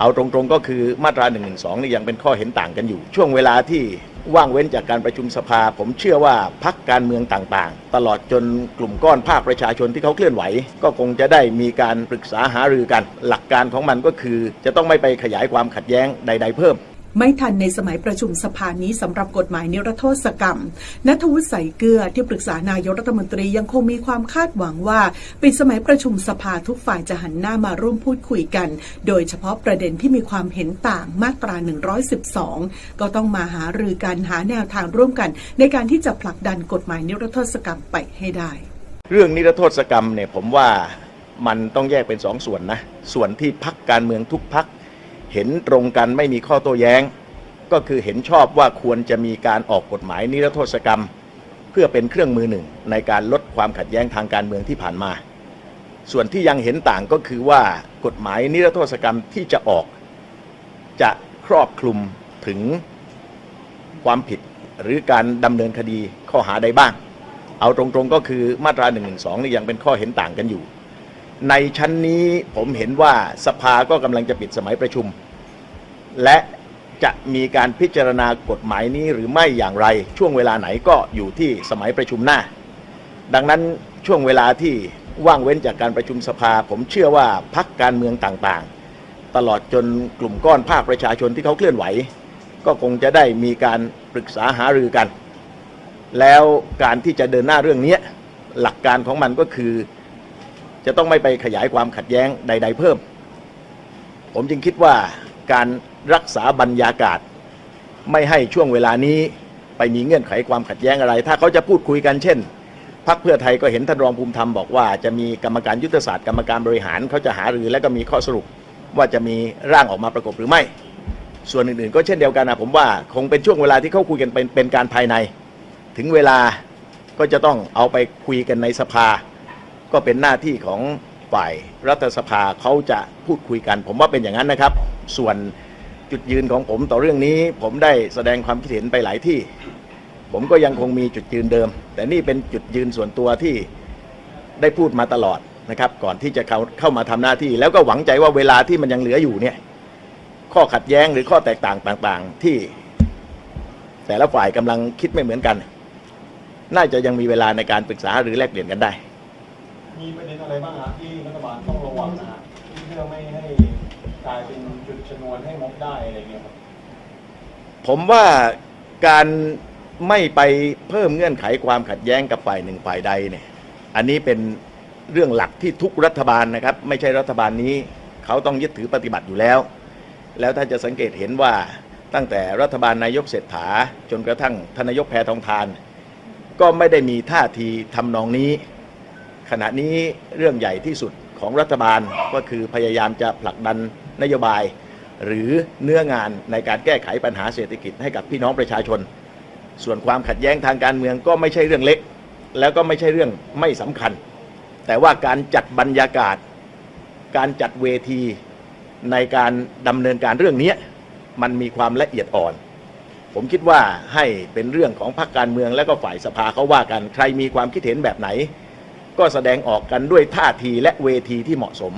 เอาตรงๆก็คือมาตรา1นึนี่ยังเป็นข้อเห็นต่างกันอยู่ ช่วงเวลาที่ว่างเว้นจากการประชุมสภา ผมเชื่อว่าพักการเมืองต่างๆ ตลอดจนกลุ่มก้อนภาคประชาชนที่เขาเคลื่อนไหว ก็คงจะได้มีการปรึกษาหารือกัน หลักการของมันก็คือ จะต้องไม่ไปขยายความขัดแย้งใด ๆ เพิ่ม ไม่ทันในสมัยประชุมสภานี้สำหรับกฎหมายนิรโทษกรรมนัทวุฒิใสเกลือที่ปรึกษานายกรัฐมนตรียังคงมีความคาดหวังว่าปิดสมัยประชุมสภาทุกฝ่ายจะหันหน้ามาร่วมพูดคุยกัน โดยเฉพาะประเด็นที่มีความเห็นต่างมาตรา 112 ก็ต้องมาหารือกันหาแนวทางร่วมกัน ในการที่จะผลักดันกฎหมายนิรโทษกรรมไปให้ได้ เรื่องนิรโทษกรรมเนี่ยผมว่ามันต้องแยกเป็นสองส่วนนะ ส่วนที่พักการเมืองทุกพัก เห็นตรงกันไม่มีข้อโต้แย้ง ก็คือเห็นชอบว่าควรจะมีการออกกฎหมายนิรโทษกรรม เพื่อเป็นเครื่องมือหนึ่งในการลดความขัดแย้งทางการเมืองที่ผ่านมา ส่วนที่ยังเห็นต่างก็คือว่ากฎหมายนิรโทษกรรมที่จะออก จะครอบคลุมถึงความผิดหรือการดำเนินคดีข้อหาใดบ้าง เอาตรงๆก็คือมาตรา1นึนี่ยังเป็นข้อเห็นต่างกันอยู่ ในชั้นนี้ผมเห็นว่าสภาก็กำลังจะปิดสมัยประชุม และจะมีการพิจารณากฎหมายนี้หรือไม่อย่างไร ช่วงเวลาไหนก็อยู่ที่สมัยประชุมหน้า ดังนั้นช่วงเวลาที่ว่างเว้นจากการประชุมสภา ผมเชื่อว่าพักการเมืองต่างๆ ตลอดจนกลุ่มก้อนภาคประชาชนที่เขาเคลื่อนไหว ก็คงจะได้มีการปรึกษาหารือกัน แล้วการที่จะเดินหน้าเรื่องนี้หลักการของมันก็คือ จะต้องไม่ไปขยายความขัดแย้งใด ๆ เพิ่ม ผมจึงคิดว่าการ รักษาบรรยากาศ ไม่ให้ช่วงเวลานี้ไปมีเงื่อนไขความขัดแย้งอะไร ถ้าเขาจะพูดคุยกันเช่นพักเพื่อไทยก็เห็นท่านรองภูมิธรรมบอกว่าจะมีกรรมการยุทธศาสตร์กรรมการบริหารเขาจะหารือและก็มีข้อสรุปว่าจะมีร่างออกมาประกบหรือไม่ ส่วนอื่นๆ ก็เช่นเดียวกันนะผมว่าคงเป็นช่วงเวลาที่เขาคุยกันเป็นเป็นการภายใน ถึงเวลาก็จะต้องเอาไปคุยกันในสภา ก็เป็นหน้าที่ของฝ่ายรัฐสภาเขาจะพูดคุยกัน ผมว่าเป็นอย่างนั้นนะครับ ส่วน จุดยืนของผมต่อเรื่องนี้ ผมได้แสดงความคิดเห็นไปหลายที่ ผมก็ยังคงมีจุดยืนเดิม แต่นี่เป็นจุดยืนส่วนตัวที่ได้พูดมาตลอดนะครับ ก่อนที่จะเข้าเข้ามาทำหน้าที่ แล้วก็หวังใจว่าเวลาที่มันยังเหลืออยู่เนี่ยข้อขัดแย้งหรือข้อแตกต่างต่าง ๆ ที่แต่ละฝ่ายกำลังคิดไม่เหมือนกัน น่าจะยังมีเวลาในการปรึกษาหรือแลกเปลี่ยนกันได้ มีประเด็นอะไรบ้างฮะที่รัฐบาลต้องระวังนะฮะที่เพื่อไม่ให้ กลายเป็นจุดชนวนให้ม็อบได้อะไรเงี้ยครับผมว่าการไม่ไปเพิ่มเงื่อนไขความขัดแย้งกับฝ่ายหนึ่งฝ่ายใดเนี่ยอันนี้เป็นเรื่องหลักที่ทุกรัฐบาลนะครับ ไม่ใช่รัฐบาลนี้ เขาต้องยึดถือปฏิบัติอยู่แล้ว แล้วถ้าจะสังเกตเห็นว่าตั้งแต่รัฐบาลนายกเศรษฐา จนกระทั่งทนนายกแพทองทาน ก็ไม่ได้มีท่าทีทำนองนี้ ขณะนี้เรื่องใหญ่ที่สุด ของรัฐบาลก็คือพยายามจะผลักดันนโยบาย หรือเนื้องานในการแก้ไขปัญหาเศรษฐกิจให้กับพี่น้องประชาชน ส่วนความขัดแย้งทางการเมืองก็ไม่ใช่เรื่องเล็ก แล้วก็ไม่ใช่เรื่องไม่สำคัญ แต่ว่าการจัดบรรยากาศ การจัดเวทีในการดำเนินการเรื่องนี้มันมีความละเอียดอ่อน ผมคิดว่าให้เป็นเรื่องของพรรคการเมืองและก็ฝ่ายสภาเขาว่ากันใครมีความคิดเห็นแบบไหน ก็แสดงออกกันด้วยท่าทีและเวทีที่เหมาะสม